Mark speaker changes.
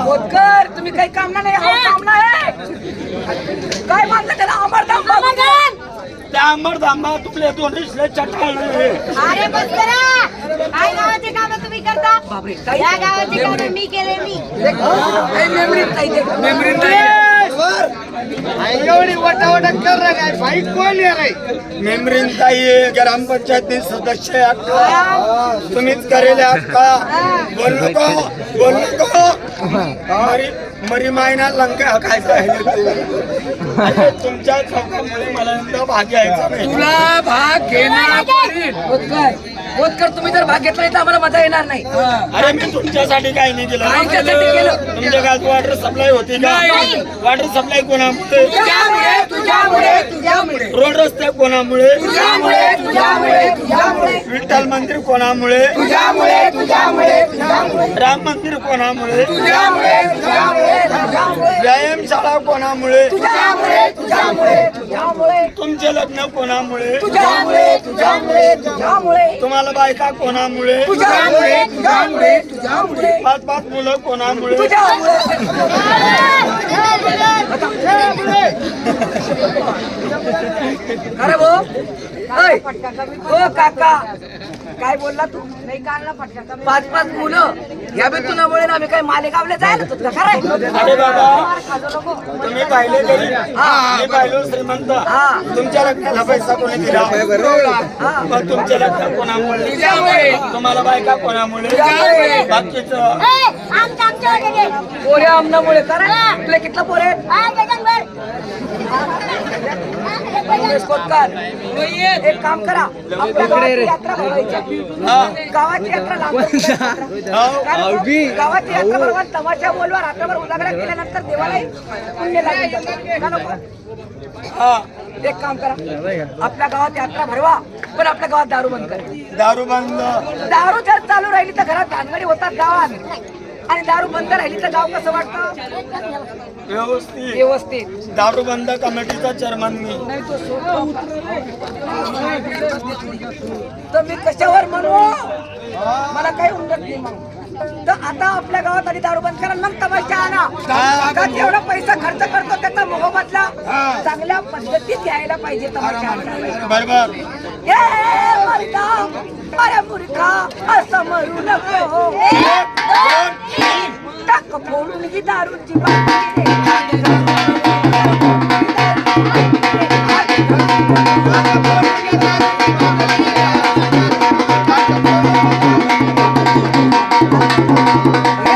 Speaker 1: खोतकर तुम्ही काही काम नाही हा काम नाही. काय मानलं त्याला? अमरधाम
Speaker 2: त्या अंबरधामा तुपले दोन दिसले चटाळ
Speaker 3: अरे बस करा काय गावाचे काम तुम्ही करता? या गावाचे काम मी केले मी.
Speaker 1: मेमरीत ते मेमरीत
Speaker 2: एवढी वटावटा कर रे काय बाईक कोण आहे मेमरीन ताई ग्रामपंचायती सदस्य आहे अक्का तुम्हीच करेले अक्का बोल नको बोल नको. मरी मरी मायना लंका काय अरे तुमच्या चौकामुळे मला भाग घ्यायचा नाही
Speaker 1: तुला भाग खोतकर तुम्ही जर भाग घेतला तर आम्हाला मजा येणार नाही.
Speaker 2: अरे मी तुमच्यासाठी काही नाही केलं.
Speaker 1: काय त्यासाठी केलं?
Speaker 2: तुमच्या गावात वॉटर सप्लाय होती का?
Speaker 1: नाही.
Speaker 2: वॉटर सप्लाय कोणामुळे?
Speaker 1: तुझ्यामुळे तुझ्यामुळे तुझ्यामुळे.
Speaker 2: रोड रस्ते कोणामुळे?
Speaker 1: तुझ्यामुळे तुझ्यामुळे तुझ्यामुळे.
Speaker 2: विठ्ठल मंदिर कोणामुळे?
Speaker 1: तुझ्यामुळे तुझ्यामुळे तुझ्यामुळे.
Speaker 2: राम मंदिर कोणामुळे? व्यायामशाळा कोणामुळे? तुमचे लग्न कोणामुळे? तुम्हाला बायका कोणामुळे? पाच पाच मुलं कोणामुळे?
Speaker 1: अरे ओ काका. काय बोलला तू?
Speaker 3: नाही
Speaker 1: पाच पाच मुलं. या बेतुनामुळे ना आम्ही काय मालेगावला जायला खरंय
Speaker 2: अरे बाबा
Speaker 3: नको
Speaker 2: तुम्ही पाहिले तरी मी पाहिलो श्रीमंत.
Speaker 1: हा.
Speaker 2: तुमच्या लग्नाला पैसा कोणी दिला? मग तुमच्या लग्न कोणामुळे. तुम्हाला बायका कोणामुळे. बाकीचं.
Speaker 1: पोरे आमनामुळे तुला कितला पोरे रमेश खोतकर एक काम करा. आपल्या गावाची यात्रा भरवायची. गावाची यात्रा लागते. गावाची यात्रा बरोबर तमाशा बोलवा. रात्रभर उजागरा केल्यानंतर देवालाही पुण्य लागेल?
Speaker 2: हा.
Speaker 1: एक काम करा. आपल्या गावात यात्रा भरवा. पण आपल्या गावात दारू बंद करा.
Speaker 2: दारू बंद.
Speaker 1: दारू जर चालू राहिली तर घरात भानगडी होतात गावात. आणि दारू बंद राहिली तर गाव कसं वाटतं?
Speaker 2: व्यवस्थित.
Speaker 1: व्यवस्थित.
Speaker 2: दारू बंद कमिटीचा चेअरमन मी.
Speaker 1: नाही तो सोडतो. तर मी कशावर म्हणू? मला काही उमजत नाही मग तर आता आपल्या गावात आधी दारू बंद करा मग तमाशा आणा. का तेवढा पैसा खर्च करतो त्याचा मोहबदला चांगल्या पद्धतीत घ्यायला पाहिजे तमाशा आणा.
Speaker 2: बरोबर
Speaker 1: ए मरता अरे मूर्खा असं मरू नको. de um de Batirê.